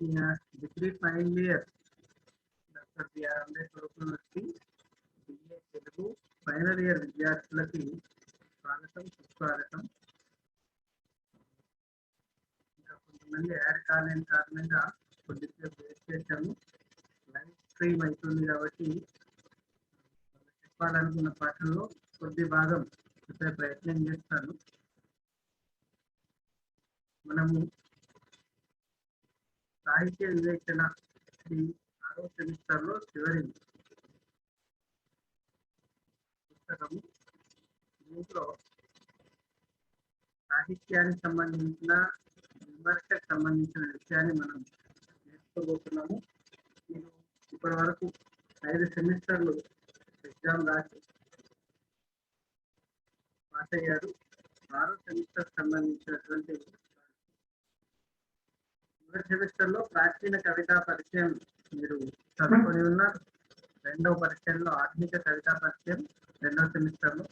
Degree final year doctor BR Ambedkar university BA Telugu final year విద్యార్థులకి స్వాగతం సుస్వాగతం. ఇంకా కొంతమంది యాడ్ కాలేని కారణంగా కొద్దిసేపు వెయిట్ చేశాము. లైవ్ స్ట్రీమ్ అవుతుంది కాబట్టి చెప్పాలనుకున్న పాఠంలో కొద్ది భాగం చెప్పే ప్రయత్నం చేస్తాను. మనము సాహిత్య వివేచన ఆరో సెమిస్టర్లో చివరి పుస్తకము దీంట్లో సాహిత్యానికి సంబంధించిన విమర్శకు సంబంధించిన విషయాన్ని మనం నేర్చుకోబోతున్నాము. మీరు ఇప్పటి వరకు ఐదు సెమిస్టర్లు ఎగ్జామ్ రాసి పాస్ అయ్యారు. ఆరో సెమిస్టర్ సంబంధించినటువంటి మొదటి సెమిస్టర్లో ప్రాచీన కవితా పరిచయం మీరు చదువుకొని ఉన్నారు. రెండవ పరిచయంలో ఆధునిక కవితా పరిచయం రెండవ సెమిస్టర్లో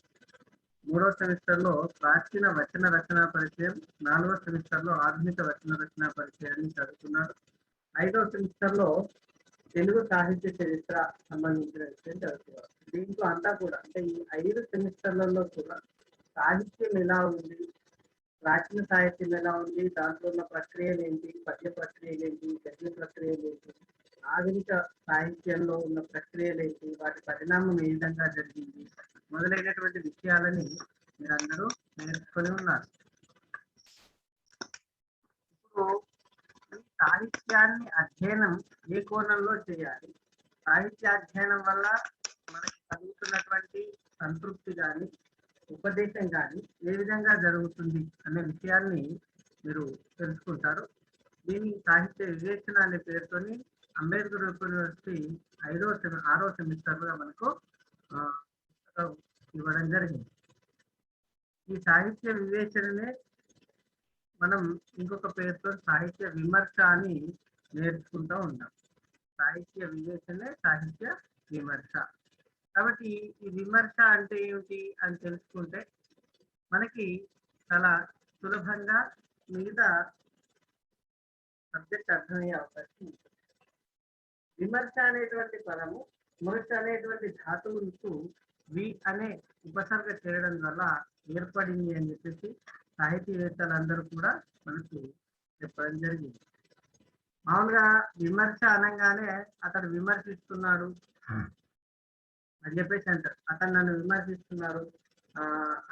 మూడవ సెమిస్టర్లో ప్రాచీన వచన రచన పరిచయం నాలుగవ సెమిస్టర్లో ఆధునిక వచన రచన పరిచయాన్ని చదువుకున్నారు. ఐదవ సెమిస్టర్లో తెలుగు సాహిత్య చరిత్ర సంబంధించిన విషయం చదువుతున్నారు దీంట్లో అంతా కూడా అంటే ఈ ఐదు సెమిస్టర్లలో కూడా సాహిత్యం ఎలా ఉంది ప్రాచీన సాహిత్యం ఎలా ఉంది? దాంట్లో ఉన్న ప్రక్రియలు ఏంటి? పద్య ప్రక్రియలు ఏంటి? గద్య ప్రక్రియలు ఏంటి? ఆధునిక సాహిత్యంలో ఉన్న ప్రక్రియలు ఏంటి? వాటి పరిణామం ఏ విధంగా జరిగింది? మొదలైనటువంటి విషయాలని మీరందరూ నేర్చుకొని ఉన్నారు. ఇప్పుడు ఈ సాహిత్యాన్ని అధ్యయనం ఏ కోణంలో చేయాలి? సాహిత్య అధ్యయనం వల్ల మనకి కలుగుతున్నటువంటి సంతృప్తి కానీ ఉపదేశం కానీ ఏ విధంగా జరుగుతుంది అనే విషయాన్ని మీరు తెలుసుకుంటారు. దీని సాహిత్య వివేచన అనే పేరుతోని అంబేద్కర్ యూనివర్సిటీ ఐదో సెమి ఆరో సెమిస్టర్గా మనకు ఇవ్వడం జరిగింది. ఈ సాహిత్య వివేచననే మనం ఇంకొక పేరుతో సాహిత్య విమర్శ అని నేర్చుకుంటూ ఉంటాం. సాహిత్య వివేచనే సాహిత్య విమర్శ. కాబట్టి ఈ విమర్శ అంటే ఏమిటి అని తెలుసుకుంటే మనకి చాలా సులభంగా మిగతా సబ్జెక్ట్ అర్థమయ్యే అవకాశం ఉంటుంది. విమర్శ అనేటువంటి పదము విమర్శ అనేటువంటి ధాతువులకు వి అనే ఉపసర్గ చేయడం వల్ల ఏర్పడింది అని చెప్పేసి సాహితీవేత్తలందరూ కూడా మనకు చెప్పడం జరిగింది. మామూలుగా విమర్శ అనగానే అతడు విమర్శిస్తున్నాడు. అని చెప్పేసి అంటారు. అతను నన్ను విమర్శిస్తున్నారు.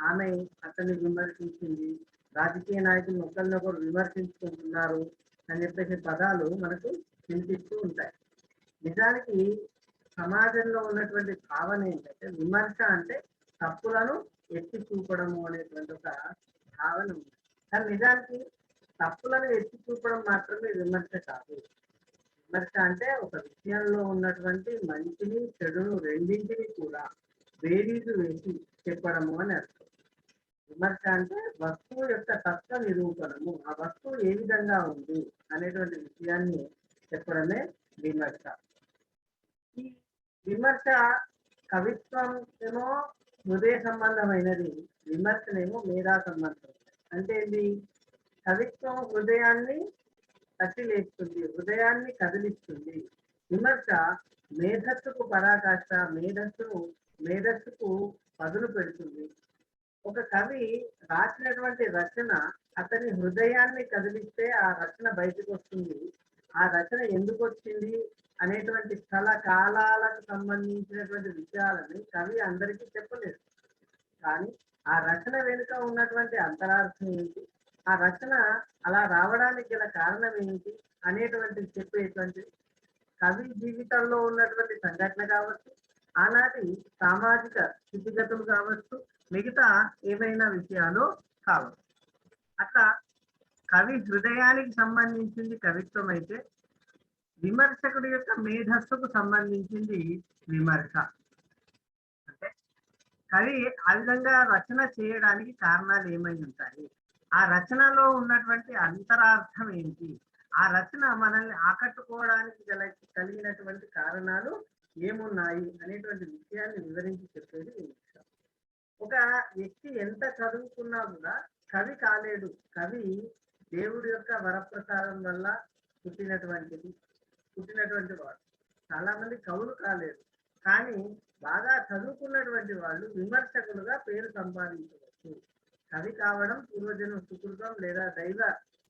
ఆమె అతన్ని విమర్శించింది. రాజకీయ నాయకులు ఒకరినొకరు విమర్శించుకుంటున్నారు అని చెప్పేసి పదాలు మనకు వినిపిస్తూ ఉంటాయి. నిజానికి సమాజంలో ఉన్నటువంటి భావన ఏంటంటే విమర్శ అంటే తప్పులను ఎత్తి చూపడము అనేటువంటి ఒక భావన ఉంది. కానీ నిజానికి తప్పులను ఎత్తి చూపడం మాత్రమే విమర్శ కాదు. విమర్శ అంటే ఒక విషయంలో ఉన్నటువంటి మంచిని చెడును రెండింటిని కూడా బేరీజు వేసి చెప్పడము అని అర్థం. విమర్శ అంటే వస్తువు యొక్క తత్వ నిరూపణము ఆ వస్తువు ఏ విధంగా ఉంది అనేటువంటి విషయాన్ని చెప్పడమే విమర్శ. ఈ విమర్శ కవిత్వం ఏమో హృదయ సంబంధమైనది విమర్శనేమో మేధా సంబంధం. అంటే ఇది కవిత్వం హృదయాన్ని కట్టిలేస్తుంది హృదయాన్ని కదిలిస్తుంది. విమర్శ మేధస్సుకు పరాకాష్ట మేధస్సును మేధస్సుకు పదులు పెడుతుంది. ఒక కవి రాసినటువంటి రచన అతని హృదయాన్ని కదిలిస్తే ఆ రచన బయటకు వస్తుంది. ఆ రచన ఎందుకు వచ్చింది? అనేటువంటి స్థల కాలాలకు సంబంధించినటువంటి విషయాలని కవి అందరికీ చెప్పలేదు. కానీ ఆ రచన వెనుక ఉన్నటువంటి అంతరార్థం ఏంటి? ఆ రచన అలా రావడానికి గల కారణం ఏంటి అనేటువంటిది చెప్పేటువంటి కవి జీవితంలో ఉన్నటువంటి సంఘటన కావచ్చు ఆనాటి సామాజిక స్థితిగతులు కావచ్చు మిగతా ఏవైనా విషయాలు కావచ్చు. అట్లా కవి హృదయానికి సంబంధించింది కవిత్వం అయితే విమర్శకుడి యొక్క మేధస్సుకు సంబంధించింది విమర్శ. అంటే కవి ఆ విధంగా రచన చేయడానికి కారణాలు ఏమై ఉంటాయి? ఆ రచనలో ఉన్నటువంటి అంతరార్థం ఏంటి? ఆ రచన మనల్ని ఆకట్టుకోవడానికి గల కలిగినటువంటి కారణాలు ఏమున్నాయి అనేటువంటి విషయాన్ని వివరించి చెప్పేది ఒక వ్యక్తి ఎంత చదువుకున్నా కూడా కవి కాలేడు. కవి దేవుడి యొక్క వరప్రసాదం వల్ల పుట్టినటువంటిది పుట్టినటువంటి వాడు. చాలా మంది కవులు కాలేరు. కానీ బాగా చదువుకున్నటువంటి వాళ్ళు విమర్శకులుగా పేరు సంపాదించవచ్చు. కవి కావడం పూర్వజన్మ సుకృతం లేదా దైవ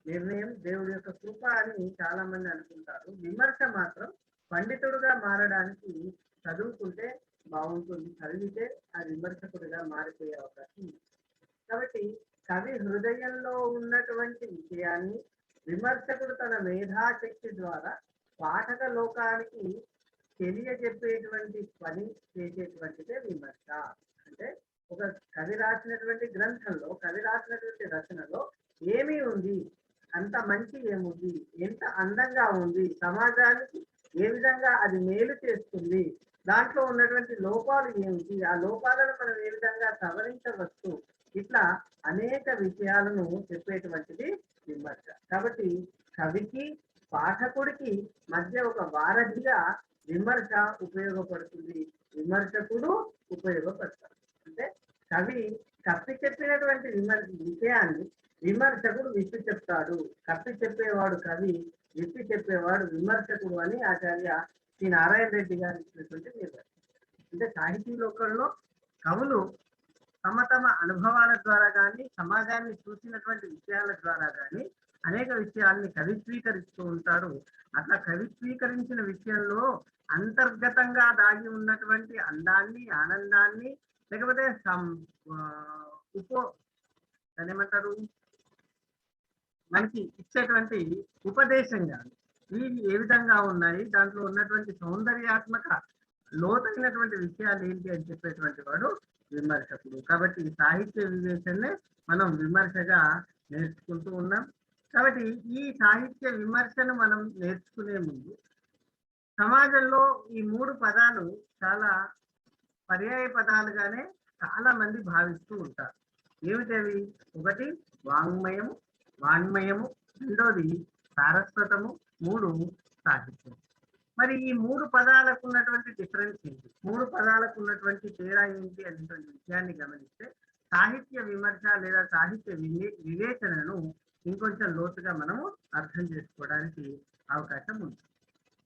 నిర్ణయం దేవుడి యొక్క కృప అని చాలా మంది అనుకుంటారు. విమర్శ మాత్రం పండితుడుగా మారడానికి చదువుకుంటే బాగుంటుంది చదివితే ఆ విమర్శకుడిగా మారిపోయే అవకాశం ఉంది. కాబట్టి కవి హృదయంలో ఉన్నటువంటి విషయాన్ని విమర్శకుడు తన మేధాశక్తి ద్వారా పాఠక లోకానికి తెలియజెప్పేటువంటి పని చేసేటువంటిదే విమర్శ. ఒక కవి రాసినటువంటి గ్రంథంలో కవి రాసినటువంటి రచనలో ఏమి ఉంది? అంత మంచి ఏముంది? ఎంత అందంగా ఉంది? సమాజానికి ఏ విధంగా అది మేలు చేస్తుంది? దాంట్లో ఉన్నటువంటి లోపాలు ఏమిటి? ఆ లోపాలను మనం ఏ విధంగా సవరించవచ్చు? ఇట్లా అనేక విషయాలను చెప్పేటువంటిది విమర్శ కాబట్టి కవికి పాఠకుడికి మధ్య ఒక వారధిగా విమర్శ ఉపయోగపడుతుంది. విమర్శకుడు ఉపయోగపడతాడు. అంటే కవి కప్పి చెప్పినటువంటి విమర్శ విషయాన్ని విమర్శకుడు విప్పి చెప్తాడు. కప్పి చెప్పేవాడు కవి విప్పి చెప్పేవాడు విమర్శకుడు అని ఆచార్య శ్రీ నారాయణ రెడ్డి గారు ఇచ్చినటువంటి నిర్వహణ అంటే సాహితీ లోకంలో కవులు తమ తమ అనుభవాల ద్వారా కానీ సమాజాన్ని చూసినటువంటి విషయాల ద్వారా కానీ అనేక విషయాల్ని కవిత్వీకరిస్తూ ఉంటారు. అట్లా కవిత్వీకరించిన విషయంలో అంతర్గతంగా దాగి ఉన్నటువంటి అందాన్ని ఆనందాన్ని లేకపోతే సం ఉపో దాన్ని ఏమంటారు? మనకి ఇచ్చేటువంటి ఉపదేశం కానీ ఇవి ఏ విధంగా ఉన్నాయి? దాంట్లో ఉన్నటువంటి సౌందర్యాత్మక లోతైనటువంటి విషయాలు ఏంటి అని చెప్పేటువంటి వాడు విమర్శకుడు. కాబట్టి ఈ సాహిత్య విమర్శనే మనం విమర్శగా నేర్చుకుంటూ ఉన్నాం. కాబట్టి ఈ సాహిత్య విమర్శను మనం నేర్చుకునే ముందు సమాజంలో ఈ మూడు పదాలు చాలా పర్యాయ పదాలుగానే చాలా మంది భావిస్తూ ఉంటారు. ఏమిటవి? ఒకటి వాంగ్మయము వాంగ్మయము రెండోది సారస్వతము మూడు సాహిత్యం మరి ఈ మూడు పదాలకు ఉన్నటువంటి డిఫరెన్స్ ఏంటి? మూడు పదాలకు ఉన్నటువంటి తేడా ఏంటి అనేటువంటి విషయాన్ని గమనిస్తే సాహిత్య విమర్శ లేదా సాహిత్య వివే వివేచనను ఇంకొంచెం లోతుగా మనము అర్థం చేసుకోవడానికి అవకాశం ఉంది.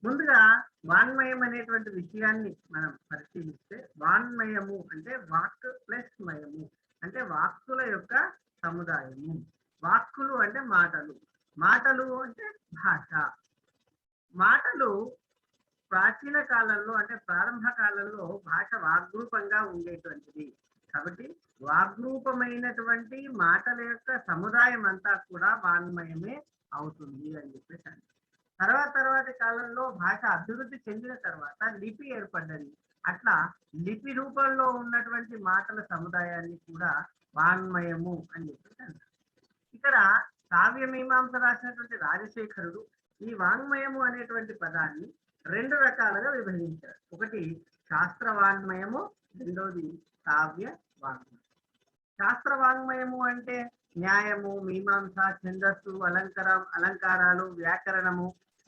ముందుగా వాన్మయం అనేటువంటి విషయాన్ని మనం పరిశీలిస్తే వాన్మయము అంటే వాక్ ప్లస్ మయము అంటే వాక్కుల యొక్క సముదాయము. వాక్కులు అంటే మాటలు. మాటలు అంటే భాష. మాటలు ప్రాచీన కాలంలో అంటే ప్రారంభ కాలంలో భాష వాగ్రూపంగా ఉండేటువంటిది. కాబట్టి వాగ్రూపమైనటువంటి మాటల యొక్క సముదాయం అంతా కూడా వాన్మయమే అవుతుంది అని చెప్పేసి అంటారు. తర్వాత తర్వాతి కాలంలో భాష అభివృద్ధి చెందిన తర్వాత లిపి ఏర్పడ్డది అట్లా లిపి రూపంలో ఉన్నటువంటి మాటల సముదాయాన్ని కూడా వాన్మయము అని చెప్పేసి అంటారు. ఇక్కడ కావ్య మీమాంస రాసినటువంటి రాజశేఖరుడు ఈ వాంగ్మయము అనేటువంటి పదాన్ని రెండు రకాలుగా విభజించారు. ఒకటి శాస్త్ర వాంగ్మయము రెండోది కావ్య వాంగ్మయం శాస్త్ర వాంగ్మయము అంటే న్యాయము మీమాంస ఛందస్సు అలంకారం అలంకారాలు వ్యాకరణము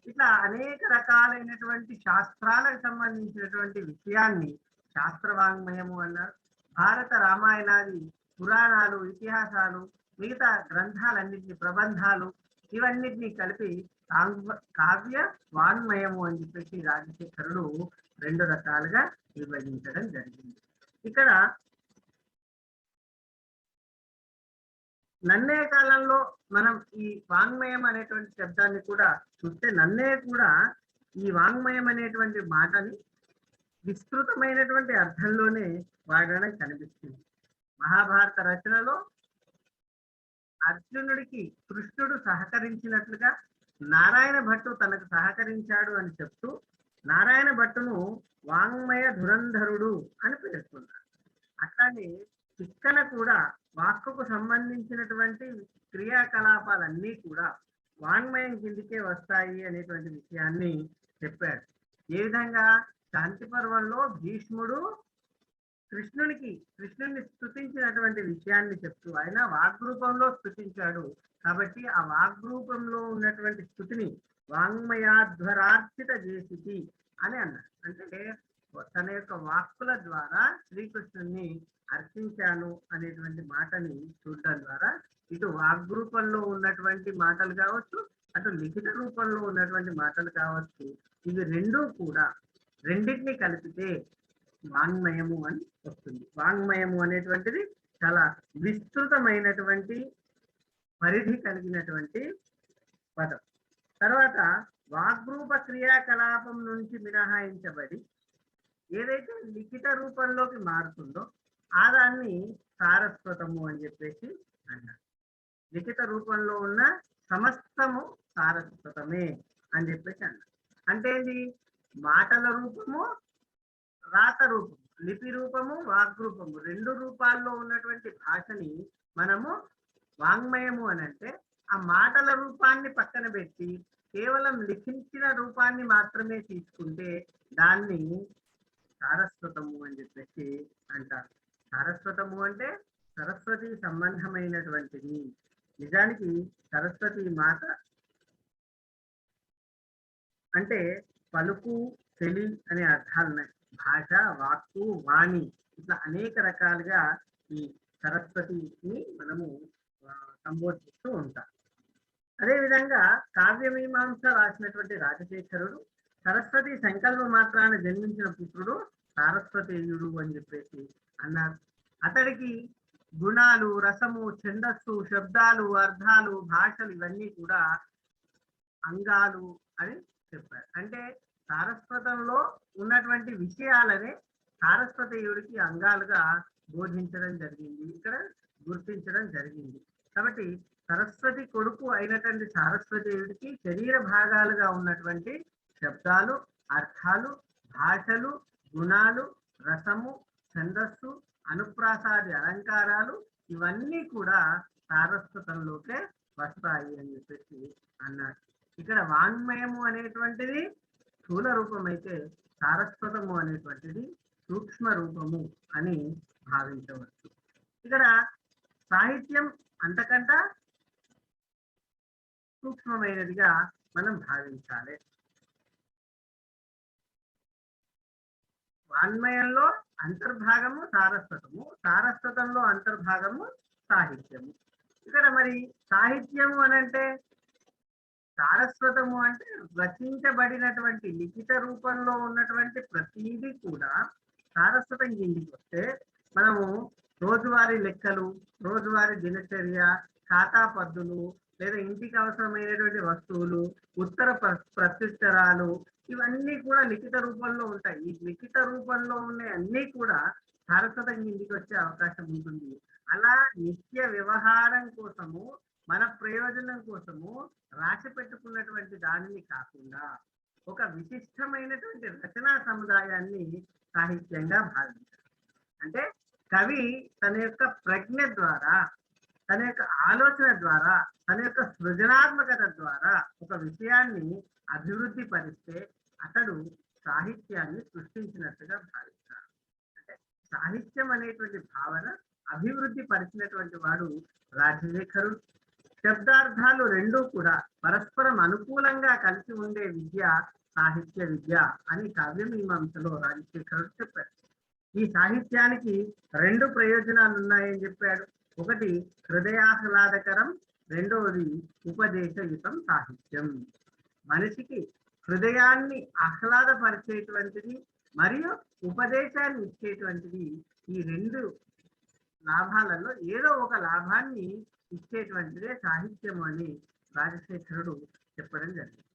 ఇట్లా అనేక రకాలైనటువంటి శాస్త్రాలకు సంబంధించినటువంటి విషయాన్ని శాస్త్ర వాంగ్మయము అన్నారు. భారత రామాయణాది పురాణాలు ఇతిహాసాలు మిగతా గ్రంథాలన్నింటినీ ప్రబంధాలు ఇవన్నిటినీ కలిపి కావ్య వాన్మయము అని చెప్పేసి రాజశేఖరుడు రెండు రకాలుగా విభజించడం జరిగింది. ఇక్కడ నన్నే కాలంలో మనం ఈ వాంగ్మయం అనేటువంటి శబ్దాన్ని కూడా చూస్తే నన్నే కూడా ఈ వాంగ్మయం అనేటువంటి మాటని విస్తృతమైనటువంటి అర్థంలోనే వాడడం కనిపిస్తుంది. మహాభారత రచనలో అర్జునుడికి కృష్ణుడు సహకరించినట్లుగా నారాయణ భట్టు తనకు సహకరించాడు అని చెప్తూ నారాయణ భట్టును వాంగ్మయ ధురంధరుడు అని పేర్కొన్నాడు అట్లానే తిక్కన కూడా వాక్కుకు సంబంధించినటువంటి క్రియాకలాపాలన్నీ కూడా వాంగ్మయం ఉంటాయి అనేటువంటి విషయాన్ని చెప్పాడు ఏ విధంగా శాంతి పర్వంలో భీష్ముడు కృష్ణునికి కృష్ణుని స్థుతించినటువంటి విషయాన్ని చెప్తూ ఆయన వాగ్రూపంలో స్థుతించాడు కాబట్టి ఆ వాగ్రూపంలో ఉన్నటువంటి స్థుతిని వాంగ్మయాధ్వరార్చిత చేసి అని అన్నాడు అంటే తన యొక్క వాక్కుల ద్వారా శ్రీకృష్ణుని అర్చించాను అనేటువంటి మాటని చూడడం ద్వారా ఇటు వాగ్రూపంలో ఉన్నటువంటి మాటలు కావచ్చు లిఖిత రూపంలో ఉన్నటువంటి మాటలు కావచ్చు. ఇవి రెండూ కూడా రెండింటిని కలిపితే వాంగ్మయము అని వస్తుంది. వాంగ్మయము అనేటువంటిది చాలా విస్తృతమైనటువంటి పరిధి కలిగినటువంటి పదం. తర్వాత వాగ్రూప క్రియాకలాపం నుంచి మినహాయించబడి ఏదైతే లిఖిత రూపంలోకి మారుతుందో ఆ దాన్ని సారస్వతము అని చెప్పేసి అన్నారు. లిఖిత రూపంలో ఉన్న సమస్తము సారస్వతమే అని చెప్పేసి అన్నారు. అంటే ఏంటి మాటల రూపము రాత రూపము లిపి రూపము వాగ్రూపము రెండు రూపాల్లో ఉన్నటువంటి భాషని మనము వాంగ్మయము అని అంటే ఆ మాటల రూపాన్ని పక్కన పెట్టి కేవలం లిఖించిన రూపాన్ని మాత్రమే తీసుకుంటే దాన్ని సారస్వతము అని చెప్పేసి అంటారు. సారస్వతము అంటే సరస్వతి సంబంధమైనటువంటిది. నిజానికి సరస్వతి మాత అంటే పలుకు తెలి అనే అర్థాలు ఉన్నాయి భాష వాక్కు వాణి ఇట్లా అనేక రకాలుగా ఈ సరస్వతిని మనము సంబోధిస్తూ ఉంటాం. అదేవిధంగా కావ్యమీమాంస రాసినటువంటి రాజశేఖరుడు సరస్వతి సంకల్ప మాత్రాన్ని జన్మించిన పుత్రుడు సారస్వతేయుడు అని చెప్పేసి అన్నారు. అతడికి గుణాలు రసము ఛందస్సు శబ్దాలు అర్థాలు భాషలు ఇవన్నీ కూడా అంగాలు అని చెప్పారు. అంటే సారస్వతంలో ఉన్నటువంటి విషయాలనే సారస్వతయుడికి అంగాలుగా బోధించడం జరిగింది. ఇక్కడ గుర్తించడం జరిగింది. కాబట్టి సరస్వతి కొడుకు అయినటువంటి సారస్వతీయుడికి శరీర భాగాలుగా ఉన్నటువంటి శబ్దాలు అర్థాలు భాషలు గుణాలు రసము ఛందస్సు అనుప్రాసాది అలంకారాలు ఇవన్నీ కూడా సారస్వతంలోకే వస్తాయి అని చెప్పేసి అన్నారు. ఇక్కడ వాంగ్మయము అనేటువంటిది స్థూల రూపం అయితే సారస్వతము అనేటువంటిది సూక్ష్మ రూపము అని భావించవచ్చు. ఇక్కడ సాహిత్యం అంతకంట సూక్ష్మమైనదిగా మనం భావించాలి. వాన్మయంలో అంతర్భాగము సారస్వతము సారస్వతంలో అంతర్భాగము సాహిత్యము. ఇక్కడ మరి సాహిత్యము అనంటే సారస్వతము అంటే రచించబడినటువంటి లిఖిత రూపంలో ఉన్నటువంటి ప్రతిదీ కూడా సారస్వతం కిందికి వస్తే మనము రోజువారీ లెక్కలు రోజువారీ దినచర్య ఖాతా పద్దులు లేదా ఇంటికి అవసరమైనటువంటి వస్తువులు ఉత్తర ప్ర- ప్రత్యుత్తరాలు ఇవన్నీ కూడా లిఖిత రూపంలో ఉంటాయి. ఈ లిఖిత రూపంలో ఉన్న అన్నీ కూడా సారస్వతం కిందికి వచ్చే అవకాశం ఉంటుంది. అలా నిత్య వ్యవహారం కోసము మన ప్రయోజనం కోసము రాసి పెట్టుకున్నటువంటి దానిని కాకుండా ఒక విశిష్టమైనటువంటి రచనా సముదాయాన్ని సాహిత్యంగా భావించారు. అంటే కవి తన యొక్క ప్రజ్ఞ ద్వారా తన యొక్క ఆలోచన ద్వారా తన యొక్క సృజనాత్మకత ద్వారా ఒక విషయాన్ని అభివృద్ధి పరిస్తే అతడు సాహిత్యాన్ని సృష్టించినట్టుగా భావిస్తారు. అంటే సాహిత్యం అనేటువంటి భావన అభివృద్ధి పరిచినటువంటి వాడు రాజశేఖరుడు. శబ్దార్థాలు రెండూ కూడా పరస్పరం అనుకూలంగా కలిసి ఉండే విద్య సాహిత్య విద్య అని కావ్యమీమాంసలో రాజశేఖరుడు చెప్పాడు ఈ సాహిత్యానికి రెండు ప్రయోజనాలు ఉన్నాయని చెప్పాడు. ఒకటి హృదయాహ్లాదకరం రెండవది ఉపదేశయుతం సాహిత్యం. మనిషికి హృదయాన్ని ఆహ్లాదపరిచేటువంటిది మరియు ఉపదేశాన్ని ఇచ్చేటువంటిది ఈ రెండు లాభాలలో ఏదో ఒక లాభాన్ని ఇచ్చేటువంటిదే సాహిత్యము అని రాజశేఖరుడు చెప్పడం జరిగింది.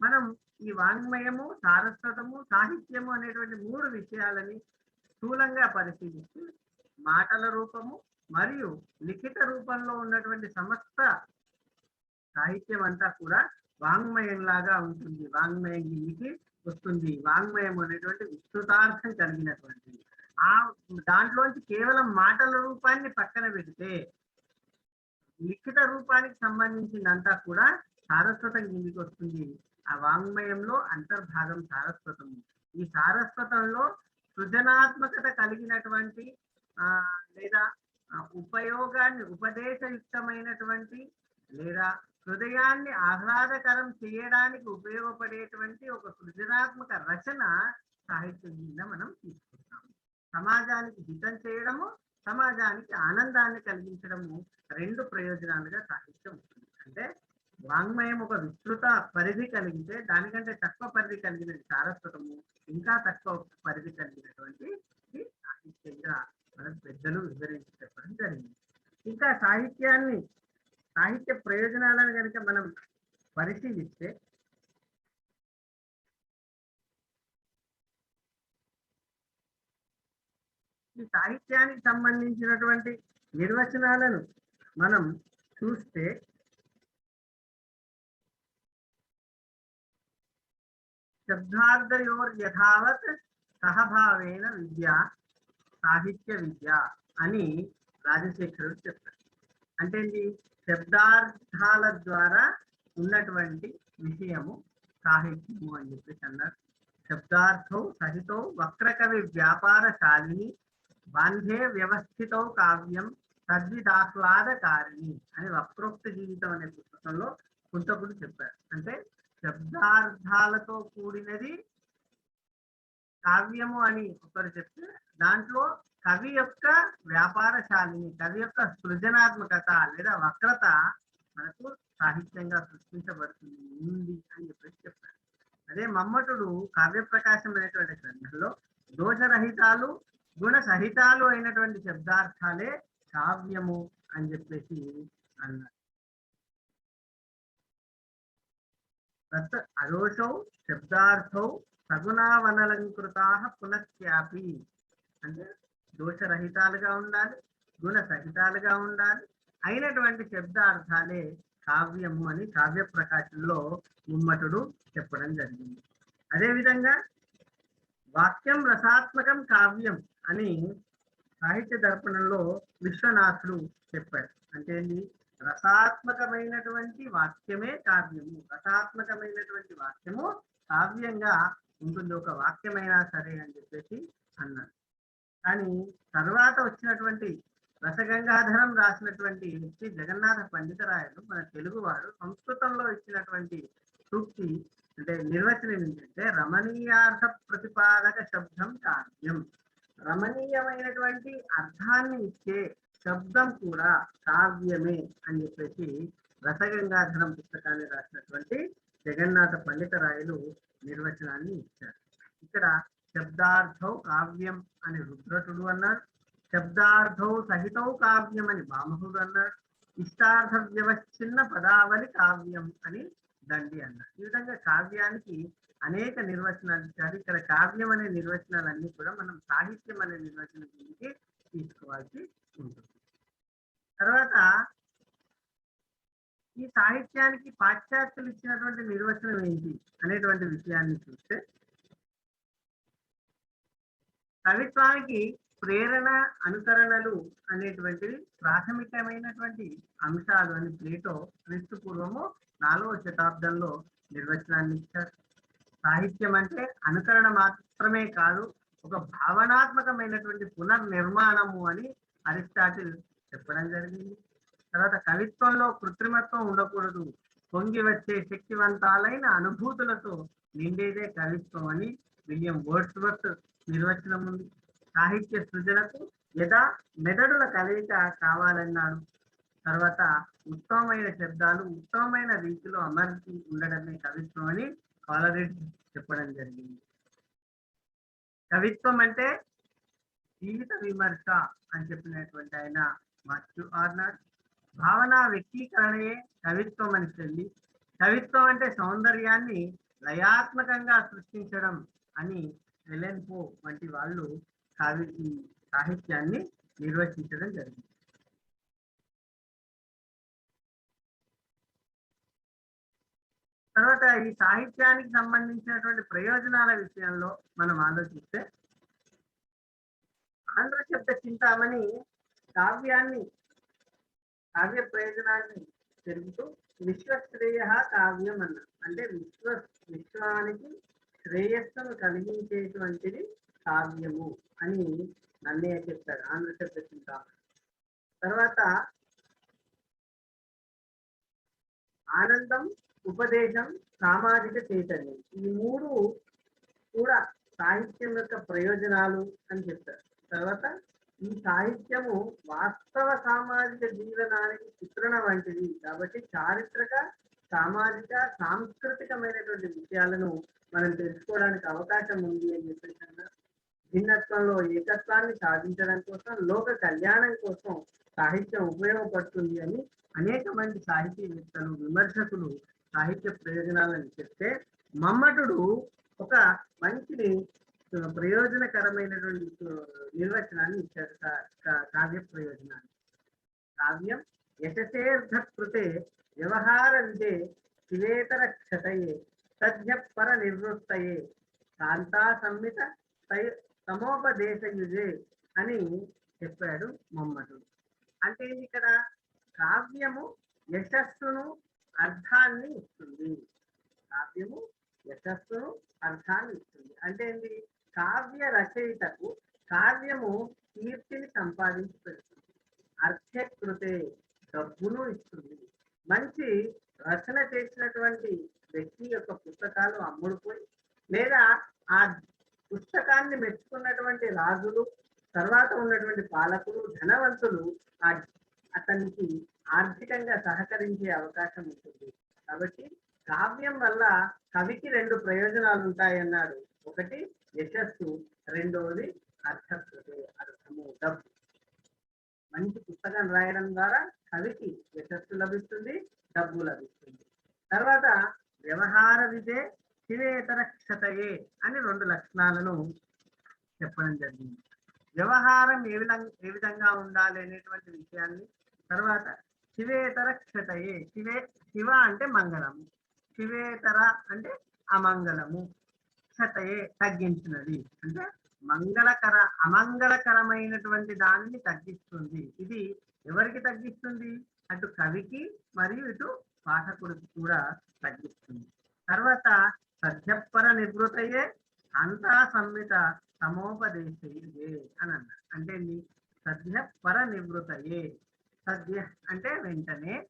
మనం ఈ వాంగ్మయము సారస్వతము సాహిత్యము అనేటువంటి మూడు విషయాలని స్థూలంగా పరిశీలిస్తే మాటల రూపము మరియు లిఖిత రూపంలో ఉన్నటువంటి సమస్త సాహిత్యం అంతా కూడా వాంగ్మయంలాగా ఉంటుంది. వాంగ్మయం కిందికి వస్తుంది. వాంగ్మయం అనేటువంటి విస్తృతార్థం కలిగినటువంటిది. ఆ దాంట్లోంచి కేవలం మాటల రూపాన్ని పక్కన పెడితే లిఖిత రూపానికి సంబంధించిందంతా కూడా సారస్వతం కిందికి వస్తుంది. ఆ వాంగ్మయంలో అంతర్భాగం సారస్వతము. ఈ సారస్వతంలో సృజనాత్మకత కలిగినటువంటి ఆ లేదా ఉపయోగాన్ని ఉపదేశయుక్తమైనటువంటి లేదా హృదయాన్ని ఆహ్లాదకరం చేయడానికి ఉపయోగపడేటువంటి ఒక సృజనాత్మక రచన సాహిత్యం కింద మనం తీసుకుంటాం. సమాజానికి హితం చేయడము సమాజానికి ఆనందాన్ని కలిగించడము రెండు ప్రయోజనాలుగా సాహిత్యం ఉంటుంది అంటే వాంగ్మయం ఒక విస్తృత పరిధి కలిగితే దానికంటే తక్కువ పరిధి కలిగినది సారస్వతము ఇంకా తక్కువ పరిధి కలిగినటువంటి సాహిత్యంగా మన పెద్దలు వివరించి చెప్పడం జరిగింది. ఇంకా సాహిత్యాన్ని సాహిత్య ప్రయోజనాలను కనుక మనం పరిశీలిస్తే ఈ సాహిత్యానికి సంబంధించినటువంటి నిర్వచనాలను మనం చూస్తే శబ్దార్థయోర్ యథావత్ సహభావేన విద్య సాహిత్య విద్య అని రాజశేఖరుడు చెప్తారు అంటే ఏంటి? శబ్దార్థాల ద్వారా ఉన్నటువంటి విషయము సాహిత్యము అని చెప్పేసి అన్నారు. శబ్దార్థౌ సహితో వక్రకవి వ్యాపారశాలిని బంధే వ్యవస్థితో కావ్యం తద్విదాహ్లాదకారిణి అని వక్రోక్త జీవితం అనే పుస్తకంలో కుంతకుడు చెప్పారు. అంటే శబ్దార్థాలతో కూడినది కావ్యము అని ఒకరు చెప్తే దాంట్లో కవి యొక్క వ్యాపారశాలిని కవి యొక్క సృజనాత్మకత లేదా వక్రత మనకు సాహిత్యంగా సృష్టించబడుతుంది ఉంది అని చెప్పేసి చెప్పారు. అదే మమ్మటుడు కావ్య ప్రకాశం అనేటువంటి గ్రంథంలో దోషరహితాలు గుణ సహితాలు అయినటువంటి శబ్దార్థాలే కావ్యము అని చెప్పేసి అన్నారు. తత్ అదోషౌ శబ్దార్థౌ సగుణావనలంకృతా పునఃఖ్యాపి. అంటే దోషరహితాలుగా ఉండాలి గుణ సహితాలుగా ఉండాలి అయినటువంటి శబ్దార్థాలే కావ్యము అని కావ్య ప్రకాశంలో ముమ్మటుడు చెప్పడం జరిగింది. అదేవిధంగా వాక్యం రసాత్మకం కావ్యం అని సాహిత్య దర్పణంలో విశ్వనాథుడు చెప్పాడు. అంటే ఏంటి రసాత్మకమైనటువంటి వాక్యమే కావ్యము. రసాత్మకమైనటువంటి వాక్యము కావ్యంగా ఉంటుంది. ఒక వాక్యమైనా సరే అని చెప్పేసి అన్నాడు. కానీ తర్వాత వచ్చినటువంటి రసగంగాధరం రాసినటువంటి వ్యక్తి జగన్నాథ పండితరాయలు మన తెలుగువాడు సంస్కృతంలో ఇచ్చినటువంటి సూక్తి అంటే నిర్వచనం ఏంటంటే రమణీయార్థ ప్రతిపాదక శబ్దం కావ్యం. రమణీయమైనటువంటి అర్థాన్ని ఇచ్చే శబ్దం కూడా కావ్యమే అని చెప్పేసి రసగంగాధరం పుస్తకాన్ని రాసినటువంటి జగన్నాథ పండితరాయలు నిర్వచనాన్ని ఇచ్చారు. ఇక్కడ శబ్దార్థౌ కావ్యం అని రుద్రటుడు అన్నాడు శబ్దార్థౌ సహితౌ కావ్యం అని బామహుడు అన్నాడు ఇష్టార్థ వ్యవచ్ఛిన్న పదావళి కావ్యం అని దండి అన్నాడు ఈ విధంగా కావ్యానికి అనేక నిర్వచనాలు ఇచ్చారు. ఇక్కడ కావ్యం అనే నిర్వచనాలన్నీ కూడా మనం సాహిత్యం అనే నిర్వచనం గురించి తీసుకోవాల్సి ఉంటుంది. తర్వాత ఈ సాహిత్యానికి పాశ్చాత్యులు ఇచ్చినటువంటి నిర్వచనం ఏంటి అనేటువంటి విషయాన్ని చూస్తే కవిత్వానికి ప్రేరణ అనుకరణలు అనేటువంటివి ప్రాథమికమైనటువంటి అంశాలు అని ప్లేటో క్రీస్తు పూర్వము నాలుగవ శతాబ్దంలో నిర్వచనాన్ని ఇచ్చారు. సాహిత్యం అంటే అనుకరణ మాత్రమే కాదు ఒక భావనాత్మకమైనటువంటి పునర్నిర్మాణము అని అరిస్టాటిల్ చెప్పడం జరిగింది. తర్వాత కవిత్వంలో కృత్రిమత్వం ఉండకూడదు పొంగి వచ్చే శక్తివంతాలైన అనుభూతులతో నిండేదే కవిత్వం అని విలియం వర్డ్స్వర్త్ నిర్వచనం ఉంది. సాహిత్య సృజనకు యథా మెదడుల కలయిక కావాలన్నాడు. తర్వాత ఉత్తమమైన శబ్దాలు ఉత్తమమైన రీతిలో అమర్చి ఉండడమే కవిత్వం అని కాలరెడ్డి చెప్పడం జరిగింది. కవిత్వం అంటే జీవిత విమర్శ అని చెప్పినటువంటి ఆయన మచ్చు ఆర్నర్. భావన వ్యక్తీకరణయే కవిత్వం అని చెల్లి కవిత్వం అంటే సౌందర్యాన్ని లయాత్మకంగా సృష్టించడం అని ఎలెన్పో వంటి వాళ్ళు కవి సాహిత్యాన్ని నిర్వచించడం జరిగింది. తర్వాత ఈ సాహిత్యానికి సంబంధించినటువంటి ప్రయోజనాల విషయంలో మనం ఆలోచిస్తే ఆంధ్ర శబ్ద చింతామణి కావ్యాన్ని కావ్య ప్రయోజనాన్ని పెరుగుతూ విశ్వశ్రేయ కావ్యం అన్న అంటే విశ్వ విశ్వానికి శ్రేయస్సును కలిగించేటువంటిది కావ్యము అని నన్నయ్య చెప్తాడు ఆంధ్ర శబ్ద చింతామణి. తర్వాత ఆనందం ఉపదేశం సామాజిక చైతన్యం. ఈ మూడు కూడా సాహిత్యం యొక్క ప్రయోజనాలు అని చెప్తారు. తర్వాత ఈ సాహిత్యము వాస్తవ సామాజిక జీవనానికి చిత్రణ వంటిది. కాబట్టి చారిత్రక సామాజిక సాంస్కృతికమైనటువంటి విషయాలను మనం తెలుసుకోవడానికి అవకాశం ఉంది అని చెప్పేసి భిన్నత్వంలో ఏకత్వాన్ని సాధించడం కోసం లోక కళ్యాణం కోసం సాహిత్యం ఉపయోగపడుతుంది అని అనేక మంది సాహితీవేత్తలు విమర్శకులు సాహిత్య ప్రయోజనాలను చెప్తే మమ్మటుడు ఒక మంచి ప్రయోజనకరమైనటువంటి నిర్వచనాన్ని ఇచ్చాడు. కావ్య ప్రయోజనాన్ని. కావ్యం యశసేర్ధకృతే వ్యవహార విధే శివేతర క్షతయే సద్య పర నివృత్తయే కాంతా సంహిత సమోపదేశయుజే అని చెప్పాడు మమ్మటుడు. అంటే ఇక్కడ? కావ్యము యశస్సును అర్థాన్ని ఇస్తుంది. కావ్యము యశస్సును అర్థాన్ని ఇస్తుంది. అంటే ఏంటి కావ్య రచయితకు కావ్యము కీర్తిని సంపాదించి పెడుతుంది. అర్థకృతే డబ్బును ఇస్తుంది. మంచి రచన చేసినటువంటి వ్యక్తి యొక్క పుస్తకాలు అమ్ముడుపోయి లేదా ఆ పుస్తకాన్ని మెచ్చుకున్నటువంటి రాజులు తర్వాత ఉన్నటువంటి పాలకులు ధనవంతులు ఆ అతనికి ఆర్థికంగా సహకరించే అవకాశం ఉంటుంది. కాబట్టి కావ్యం వల్ల కవికి రెండు ప్రయోజనాలు ఉంటాయన్నాడు. ఒకటి యశస్సు రెండవది అర్థకృతే అర్థము డబ్బు. మంచి పుస్తకం రాయడం ద్వారా కవికి యశస్సు లభిస్తుంది డబ్బు లభిస్తుంది. తర్వాత వ్యవహార విదే శివేతర క్షతయే అని రెండు లక్షణాలను చెప్పడం జరిగింది. వ్యవహారం ఏ విధంగా ఏ విధంగా ఉండాలి అనేటువంటి విషయాన్ని తర్వాత శివేతర క్షతయే. శివే శివ అంటే మంగళము. శివేతర అంటే అమంగళము. క్షతయే తగ్గించినది. అంటే మంగళకర అమంగళకరమైనటువంటి దానిని తగ్గిస్తుంది. ఇది ఎవరికి తగ్గిస్తుంది? అటు కవికి మరియు ఇటు పాఠకుడికి కూడా తగ్గిస్తుంది. తర్వాత సత్యపర నివృతయే అంతా సంహిత సమోపదేశయే అని అన్నారు. అంటే ఏంది? సద్య పర నివృతయే. సద్య అంటే వెంటనే.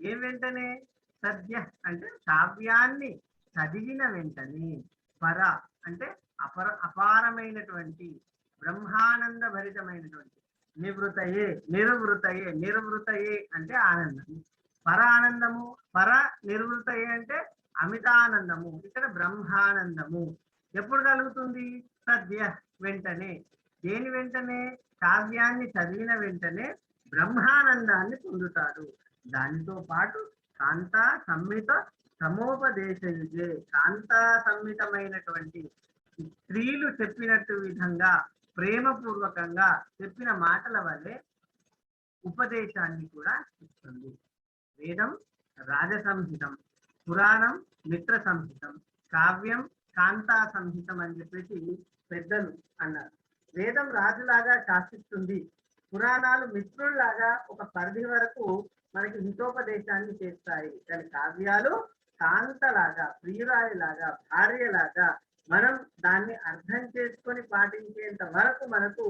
ఏ వెంటనే? సద్య అంటే కావ్యాన్ని చదివిన వెంటనే. పర అంటే అపర అపారమైనటువంటి బ్రహ్మానంద భరితమైనటువంటి నివృతయే నిరువృతయే నిరువృతయే అంటే ఆనందము. పర ఆనందము పర నిర్వృతయే అంటే అమితానందము. ఇక్కడ బ్రహ్మానందము. ఎప్పుడు కలుగుతుంది? సద్య వెంటనే. దేని వెంటనే? కావ్యాన్ని చదివిన వెంటనే బ్రహ్మానందాన్ని పొందుతాడు. దానితో పాటు కాంతా సంహిత సమోపదేశయుజే కాంతా సంహితమైనటువంటి స్త్రీలు చెప్పినట్టు విధంగా ప్రేమపూర్వకంగా చెప్పిన మాటల వల్లే ఉపదేశాన్ని కూడా ఇస్తుంది. వేదం రాజసంహితం పురాణం మిత్ర సంహితం కావ్యం కాంతా సంహితం అని చెప్పేసి పెద్దలు అన్నారు. వేదం రాజులాగా శాసిస్తుంది. పురాణాలు మిత్రుల్లాగా ఒక పరిధి వరకు మనకి హితోపదేశాన్ని చేస్తాయి. కానీ కావ్యాలు కాంతలాగా ప్రియురాలిలాగా భార్యలాగా మనం దాన్ని అర్థం చేసుకొని పాటించేంత వరకు మనకు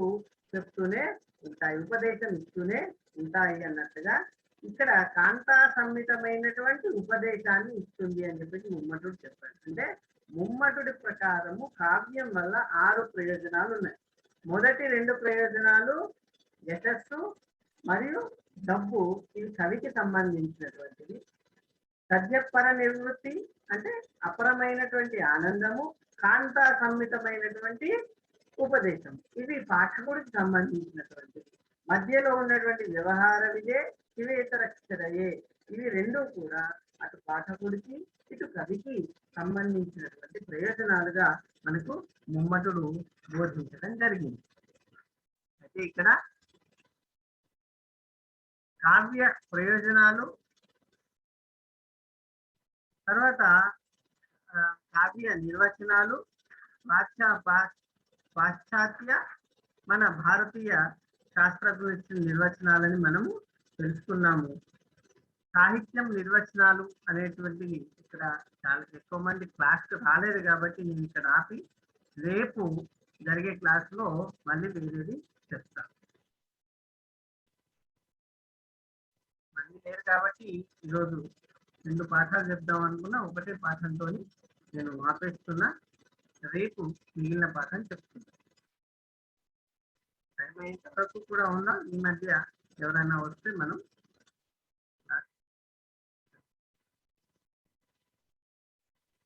చెప్తూనే ఉంటాయి ఉపదేశం ఇస్తూనే ఉంటాయి అన్నట్టుగా ఇక్కడ కాంతా సంహితమైనటువంటి ఉపదేశాన్ని ఇస్తుంది అని చెప్పేసి ముమ్మటుడు చెప్పాడు. అంటే ముమ్మటుడి ప్రకారము కావ్యం వల్ల ఆరు ప్రయోజనాలు ఉన్నాయి. మొదటి రెండు ప్రయోజనాలు యశస్సు మరియు డబ్బు ఇవి కవికి సంబంధించినటువంటివి. సద్యపర నివృత్తి అంటే అపరమైనటువంటి ఆనందము కాంతా సమ్మితమైనటువంటి ఉపదేశం. ఇవి పాఠకుడికి సంబంధించినటువంటివి. మధ్యలో ఉన్నటువంటి వ్యవహార విజే శివేతర క్షరయే ఇవి రెండూ కూడా అటు పాఠకుడికి ఇటు కవికి సంబంధించినటువంటి ప్రయోజనాలుగా మనకు ముమ్మటుడు బోధించడం జరిగింది. అయితే ఇక్కడ కావ్య ప్రయోజనాలు. తర్వాత కావ్య నిర్వచనాలు. పాశ్చా పాశ్చాత్య మన భారతీయ శాస్త్రజ్ఞ నిర్వచనాలని మనము తెలుసుకున్నాము. సాహిత్యం నిర్వచనాలు అనేటువంటివి ఇక్కడ చాలా ఎక్కువ మంది క్లాస్కి రాలేదు కాబట్టి నేను ఇక్కడ ఆపి రేపు జరిగే క్లాస్లో మళ్ళీ వేరేది చెప్తాను. లేరు కాబట్టి ఈరోజు రెండు పాఠాలు చెప్దాం అనుకున్నా ఒకటే పాఠంతో నేను ఆపేస్తున్నా. రేపు మిగిలిన పాఠం చెప్తున్నా. టైం అయిన తర్వాత కూడా ఉన్నా ఈ మధ్య ఎవరైనా వస్తే మనం